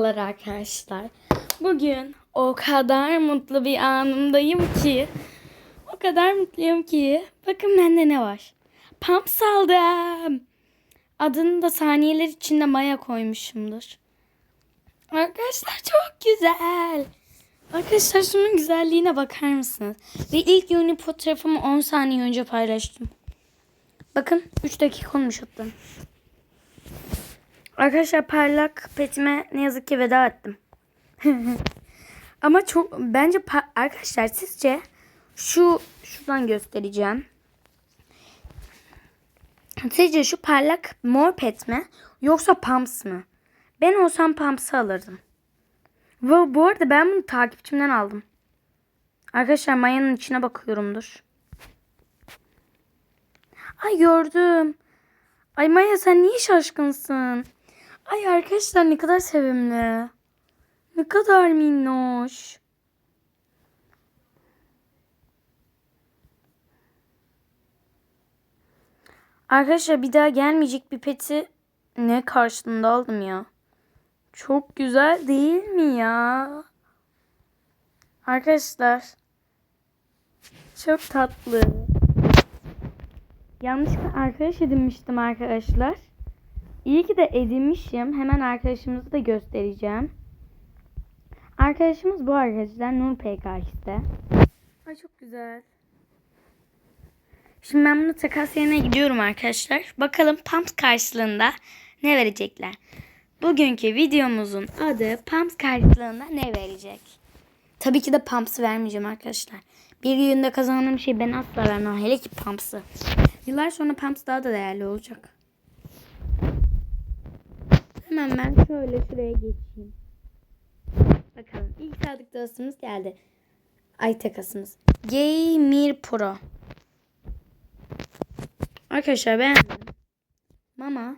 Merhabalar arkadaşlar. Bugün o kadar mutlu bir anımdayım ki. O kadar mutluyum ki. Bakın bende ne var. Pumps aldım. Adını da saniyeler içinde Maya koymuşumdur. Arkadaşlar çok güzel. Arkadaşlar şunun güzelliğine bakar mısınız? Ve ilk uni fotoğrafımı 10 saniye önce paylaştım. Bakın 3 dakika olmuş hatta. Arkadaşlar parlak petime ne yazık ki veda ettim. Ama çok bence arkadaşlar sizce şu şuradan göstereceğim. Sizce şu parlak mor pet mi yoksa pumps mı? Ben olsam pumps'ı alırdım. Ve bu arada ben bunu takipçimden aldım. Arkadaşlar mayanın içine bakıyorumdur. Ay gördüm. Ay Maya sen niye şaşkınsın? Ay arkadaşlar ne kadar sevimli. Ne kadar minnoş. Arkadaşlar bir daha gelmeyecek bir peti ne karşılığında aldım ya. Çok güzel değil mi ya? Arkadaşlar. Çok tatlı. Yanlışlıkla arkadaş edinmiştim arkadaşlar. İyi ki de edinmişim. Hemen arkadaşımızı da göstereceğim. Arkadaşımız bu arkadaşlar Nur PKX'de. Ay çok güzel. Şimdi ben bunu takas yerine gidiyorum arkadaşlar. Bakalım Pumps karşılığında ne verecekler. Bugünkü videomuzun adı Pumps karşılığında ne verecek? Tabii ki de Pumps'ı vermeyeceğim arkadaşlar. Bir günde kazandığım şey ben asla vermem. Hele ki Pumps'ı. Yıllar sonra Pumps daha da değerli olacak. Hemen ben şöyle şuraya geçeyim. Bakalım ilk sadık dostumuz geldi. Ay takasımız. Gamer Pro. Arkadaşlar beğendim. Mama.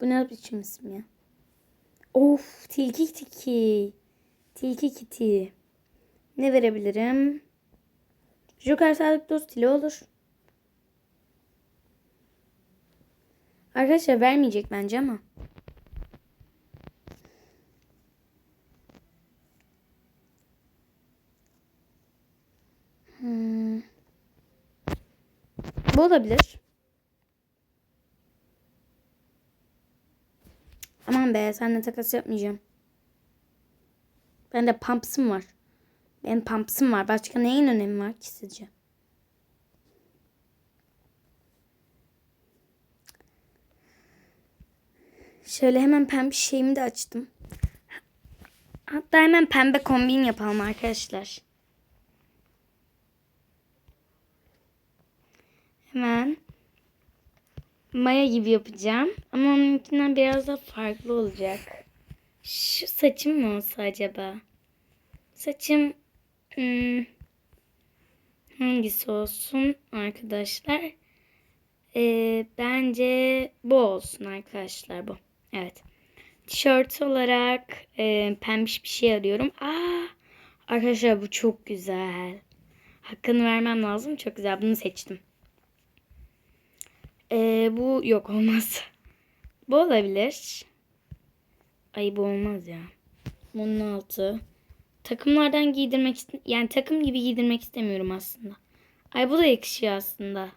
Bu ne biçim isim ya? Of tilki tiki. Tilki kiti. Ne verebilirim? Joker sadık dost ile olur. Arkadaşlar vermeyecek bence ama. Hmm. Bu olabilir. Aman be senle takas yapmayacağım. Bende pumps'ım var. Benim pumps'ım var. Başka neyin önemi var ki sizce? Şöyle hemen pembe şeyimi de açtım. Hatta hemen pembe kombin yapalım arkadaşlar. Hemen maya gibi yapacağım. Ama onunkinden biraz da farklı olacak. Şu saçım mı olsa acaba? Saçım hmm, hangisi olsun arkadaşlar? Ee, bence bu olsun arkadaşlar bu. Evet. Tişört olarak e, pembiş bir şey arıyorum. Aa, arkadaşlar bu çok güzel. Hakkını vermem lazım. Çok güzel. Bunu seçtim. Ee, bu yok olmaz. Bu olabilir. Ay bu olmaz ya. Bunun altı. Takımlardan giydirmek yani takım gibi giydirmek istemiyorum aslında. Ay bu da yakışıyor aslında.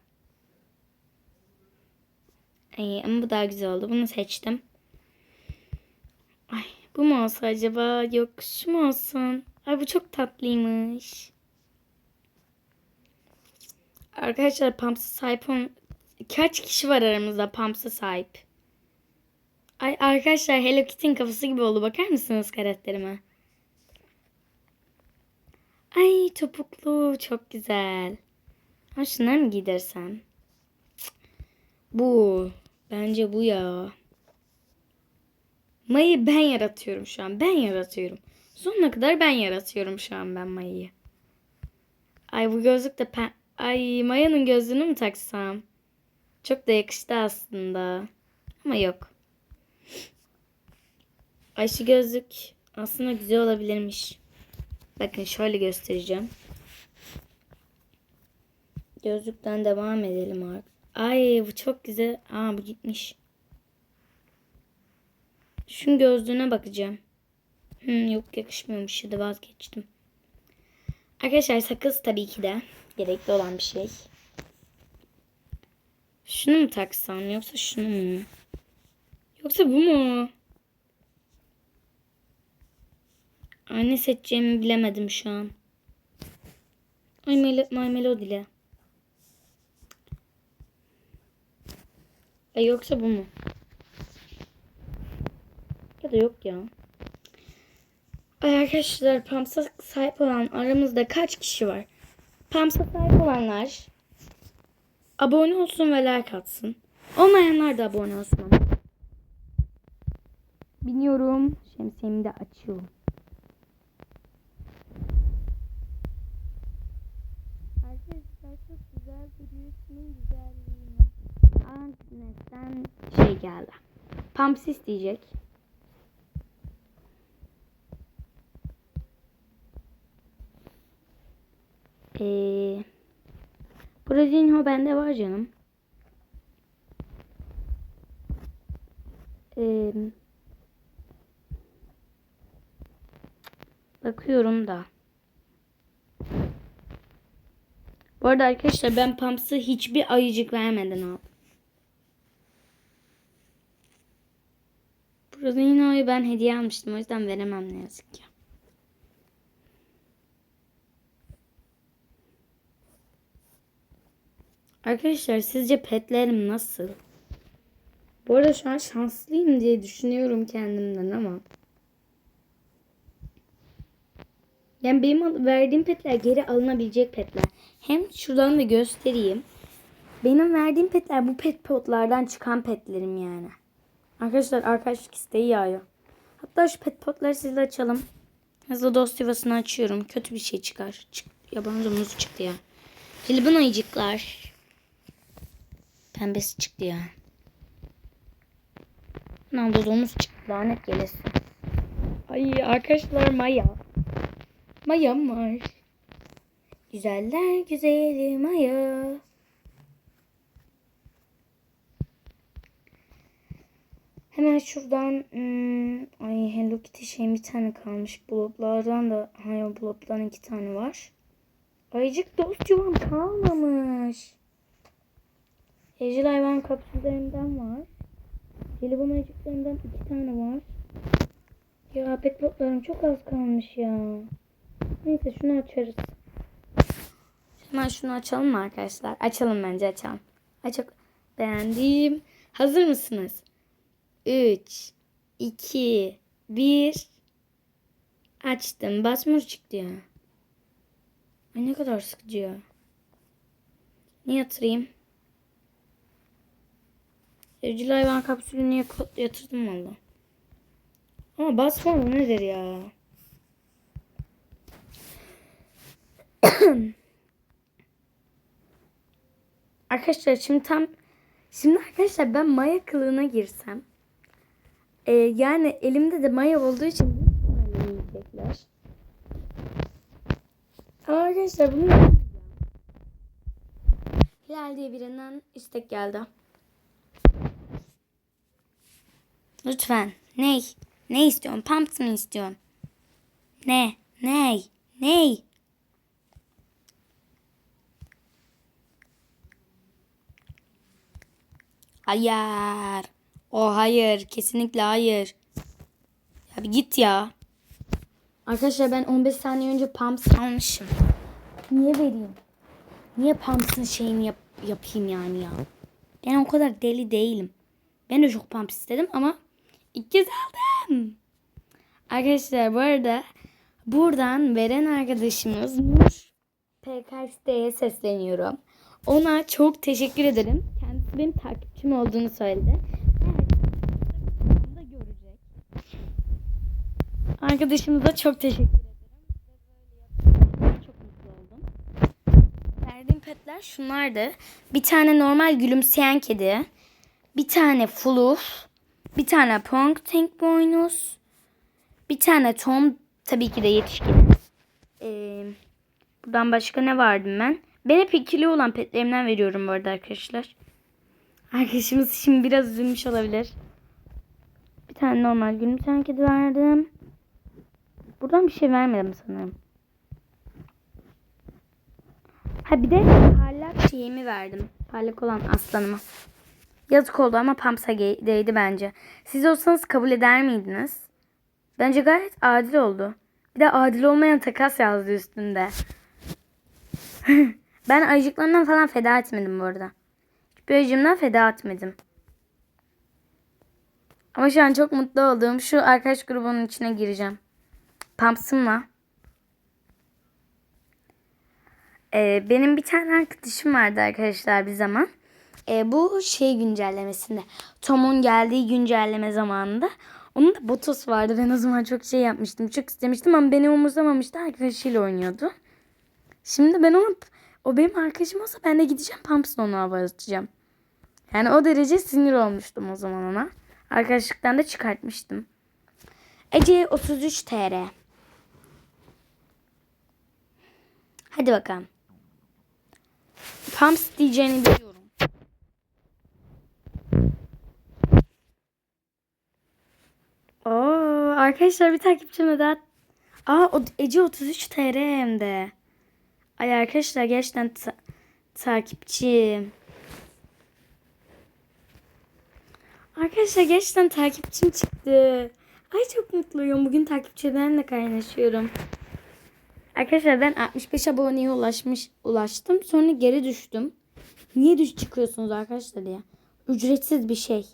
Ay ama bu daha güzel oldu. Bunu seçtim. Ay bu mu olsa acaba? Yok şu mu olsun? Ay bu çok tatlıymış. Arkadaşlar Pumps'a sahip Kaç kişi var aramızda Pumps'a sahip? Ay arkadaşlar Hello Kitty'nin kafası gibi oldu. Bakar mısınız karakterime? Ay topuklu çok güzel. Ha şunları mı giydirsem? Bu. Bence bu ya. Mayı ben yaratıyorum şu an. Ben yaratıyorum. Sonuna kadar ben yaratıyorum şu an ben Mayı'yı. Ay bu gözlük de pen... Ay Maya'nın gözlüğünü mü taksam? Çok da yakıştı aslında. Ama yok. Ay şu gözlük aslında güzel olabilirmiş. Bakın şöyle göstereceğim. Gözlükten devam edelim abi. Ay bu çok güzel. Aa bu gitmiş. Şunun gözlüğüne bakacağım. Hmm, yok yakışmıyormuş ya da vazgeçtim. Arkadaşlar sakız tabii ki de gerekli olan bir şey. Şunu mu taksam yoksa şunu mu? Yoksa bu mu? Ay ne seçeceğimi bilemedim şu an. Ay melo, my melodile. Ay yoksa bu mu? Ya da yok ya. Ay arkadaşlar Pamps'a sahip olan aramızda kaç kişi var? Pamps'a sahip olanlar abone olsun ve like atsın. Olmayanlar da abone olsun. Biniyorum. Şemsiyemi de açıyorum. Arkadaşlar çok güzel duruyorsunuz güzelliğine. Antinetten şey geldi. Pumps isteyecek. Ee, Brozinho bende var canım. Ee, bakıyorum da. Bu arada arkadaşlar ben Pumps'ı hiçbir ayıcık vermeden aldım. Brozinho'yu ben hediye almıştım. O yüzden veremem ne yazık ki. Arkadaşlar sizce petlerim nasıl? Bu arada şu an şanslıyım diye düşünüyorum kendimden ama. Yani benim verdiğim petler geri alınabilecek petler. Hem şuradan da göstereyim. Benim verdiğim petler bu pet potlardan çıkan petlerim yani. Arkadaşlar arkadaşlık isteği yağıyor. Hatta şu pet potları sizle açalım. Hızlı dost yuvasını açıyorum. Kötü bir şey çıkar. Çık, yabancı muz çıktı ya. Jelibon ayıcıklar. Pembesi çıktı ya. Naldo domuz çıktı. Lanet gelesin. Ay arkadaşlar Maya. Maya var. Güzeller güzeli Maya. Hemen şuradan hmm, ay Hello Kitty şeyin bir tane kalmış. Bloblardan da hayır blobdan iki tane var. Ayıcık dost yuvam kalmamış. Evcil hayvan kapsüllerinden var. Jelibon ayıcıklarından iki tane var. Ya petlotlarım çok az kalmış ya. Neyse şunu açarız. Hemen şunu açalım mı arkadaşlar? Açalım bence açalım. Ay çok beğendim. Hazır mısınız? 3, 2, 1. Açtım. Basmur çıktı ya. Ay ne kadar sıkıcı ya. Ne yatırayım? Evcil hayvan kapsülü niye ko- yatırdım valla. Ama basmur nedir ya? Arkadaşlar şimdi tam şimdi arkadaşlar ben maya kılığına girsem e, yani elimde de maya olduğu için yiyecekler. Ama arkadaşlar bunu. Hilal diye birinden istek geldi. Lütfen. Ney? Ne istiyorsun? Pumps mı istiyorsun? Ne? Ney? Ney? Hayır. O hayır. Kesinlikle hayır. Ya bir git ya. Arkadaşlar ben 15 saniye önce Pumps almışım. Niye vereyim? Niye Pumps'ın şeyini yap- yapayım yani ya? Ben o kadar deli değilim. Ben de çok Pumps istedim ama ilk kez aldım. Arkadaşlar bu arada buradan veren arkadaşımız Nur PKX'ye sesleniyorum. Ona çok teşekkür ederim. Kendisi benim takipçim olduğunu söyledi. Evet. Arkadaşımıza çok teşekkür ederim. Verdiğim petler şunlardı. Bir tane normal gülümseyen kedi. Bir tane Fluff. Bir tane Pong Tank boynuz. Bir tane Tom tabii ki de yetişkin. Ee, buradan başka ne vardım ben? Ben hep ikili olan petlerimden veriyorum bu arada arkadaşlar. Arkadaşımız şimdi biraz üzülmüş olabilir. Bir tane normal gülümseyen kedi verdim. Buradan bir şey vermedim sanırım. Ha bir de parlak şeyimi verdim. Parlak olan aslanıma. Yazık oldu ama Pamps'a değdi bence. Siz olsanız kabul eder miydiniz? Bence gayet adil oldu. Bir de adil olmayan takas yazdı üstünde. ben ayıcıklarından falan feda etmedim bu arada. Hiçbir ayıcımdan feda etmedim. Ama şu an çok mutlu olduğum şu arkadaş grubunun içine gireceğim. Pamps'ımla. Ee, benim bir tane arkadaşım vardı arkadaşlar bir zaman. Ee, bu şey güncellemesinde. Tom'un geldiği güncelleme zamanında. Onun da Botos vardı. Ben o zaman çok şey yapmıştım. Çok istemiştim ama beni umursamamıştı. Arkadaşıyla oynuyordu. Şimdi ben onu o benim arkadaşım olsa ben de gideceğim Pumps'la onu hava atacağım. Yani o derece sinir olmuştum o zaman ona. Arkadaşlıktan da çıkartmıştım. Ece 33 TR. Hadi bakalım. Pumps diyeceğini biliyorum. Arkadaşlar bir takipçime daha... Aa o Ece 33 TR hem de. Ay arkadaşlar gerçekten ta- takipçim. Arkadaşlar gerçekten takipçim çıktı. Ay çok mutluyum. Bugün takipçilerimle kaynaşıyorum. Arkadaşlar ben 65 aboneye ulaşmış ulaştım. Sonra geri düştüm. Niye düş çıkıyorsunuz arkadaşlar ya? Ücretsiz bir şey.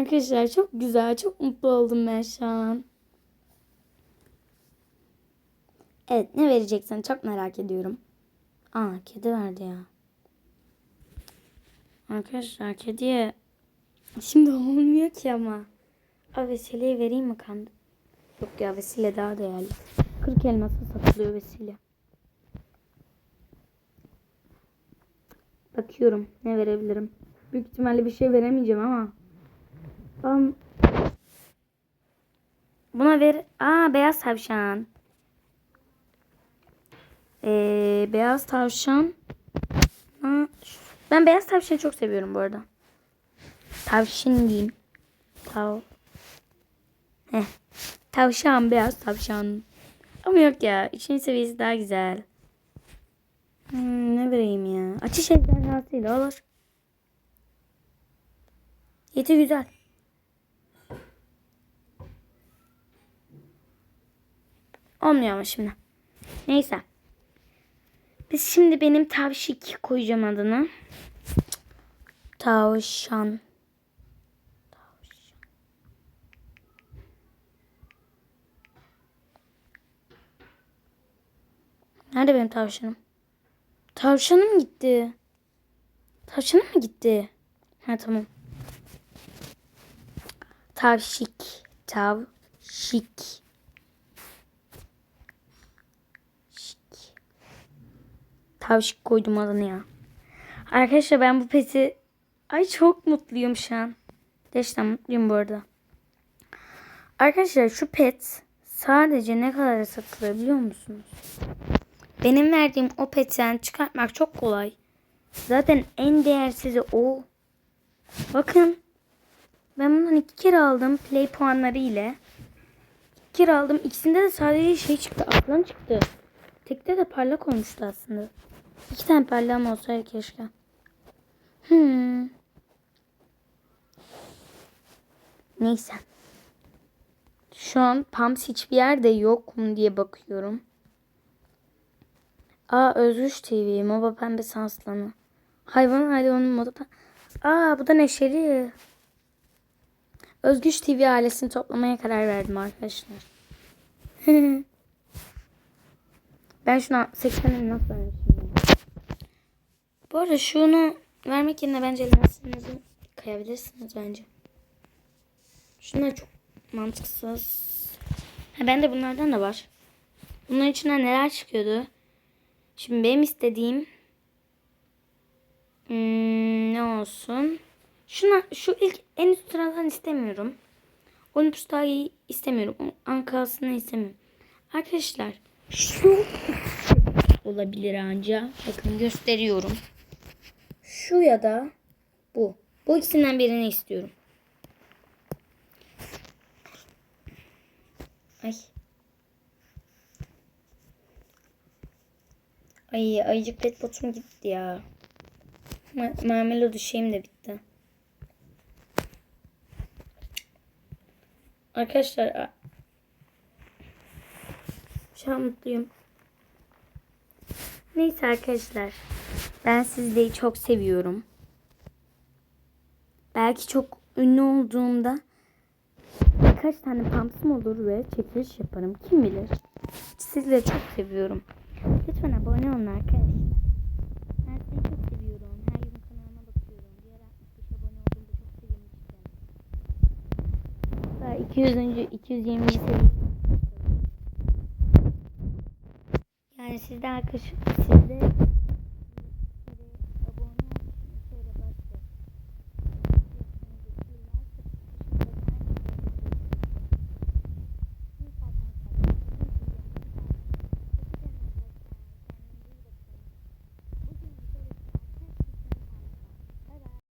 Arkadaşlar çok güzel, çok mutlu oldum ben şu an. Evet, ne vereceksin çok merak ediyorum. Aa, kedi verdi ya. Arkadaşlar kediye şimdi olmuyor ki ama. Aa, vesileyi vereyim mi kandı? Yok ya vesile daha değerli. 40 elması satılıyor vesile. Bakıyorum ne verebilirim. Büyük ihtimalle bir şey veremeyeceğim ama. Um, buna ver. Aa beyaz tavşan. Ee, beyaz tavşan. Aa, ben beyaz tavşanı çok seviyorum bu arada. Tavşan diyeyim. Tav. Heh. Tavşan beyaz tavşan. Ama yok ya. Üçüncü seviyesi daha güzel. Hmm, ne vereyim ya. Açış ejderhasıyla olur. Yeti güzel. Olmuyor ama şimdi. Neyse. Biz şimdi benim tavşik koyacağım adını. Tavşan. Tavşan. Nerede benim tavşanım? Tavşanım gitti. Tavşanım mı gitti? Ha tamam. Tavşik. Tavşik. Tavşik koydum adını ya. Arkadaşlar ben bu peti... Ay çok mutluyum şu an. Gerçekten mutluyum bu arada. Arkadaşlar şu pet sadece ne kadar satılıyor biliyor musunuz? Benim verdiğim o petten çıkartmak çok kolay. Zaten en değersizi o. Bakın. Ben bundan iki kere aldım play puanları ile. İki kere aldım. İkisinde de sadece şey çıktı. Aslan çıktı. Tekte de parlak olmuştu aslında. İki tane parlağım olsaydı keşke. Hmm. Neyse. Şu an Pams hiçbir yerde yok mu diye bakıyorum. Aa Özgüç TV. Moba Pembe Sanslanı. Hayvan hayvanın moda pembe. Aa bu da Neşeli. Özgüç TV ailesini toplamaya karar verdim arkadaşlar. ben şuna 80'e nasıl vermişim? Bu arada şunu vermek yerine bence lensinizi kayabilirsiniz bence. Şunlar çok mantıksız. Ha, ben de bunlardan da var. Bunların içinden neler çıkıyordu? Şimdi benim istediğim hmm, ne olsun? Şuna şu ilk en üst sıradan istemiyorum. Olympus iyi istemiyorum. Ankasını istemiyorum. Arkadaşlar şu olabilir anca. Bakın gösteriyorum. Şu ya da bu. Bu ikisinden birini istiyorum. Ay. Ay ayıcık pet botum gitti ya. Ma marmelo şeyim de bitti. Arkadaşlar şu an mutluyum. Neyse arkadaşlar. Ben sizleri çok seviyorum. Belki çok ünlü olduğumda birkaç tane pumps'ım olur ve çekiliş yaparım. Kim bilir. Sizleri çok seviyorum. Lütfen abone olun arkadaşlar. Ben sizi çok seviyorum. Her gün kanalıma bakıyorum. Diğer 65 abone olduğumda çok sevinmiştim. Hatta 200. 220. seviye. Yani sizde arkadaş sizde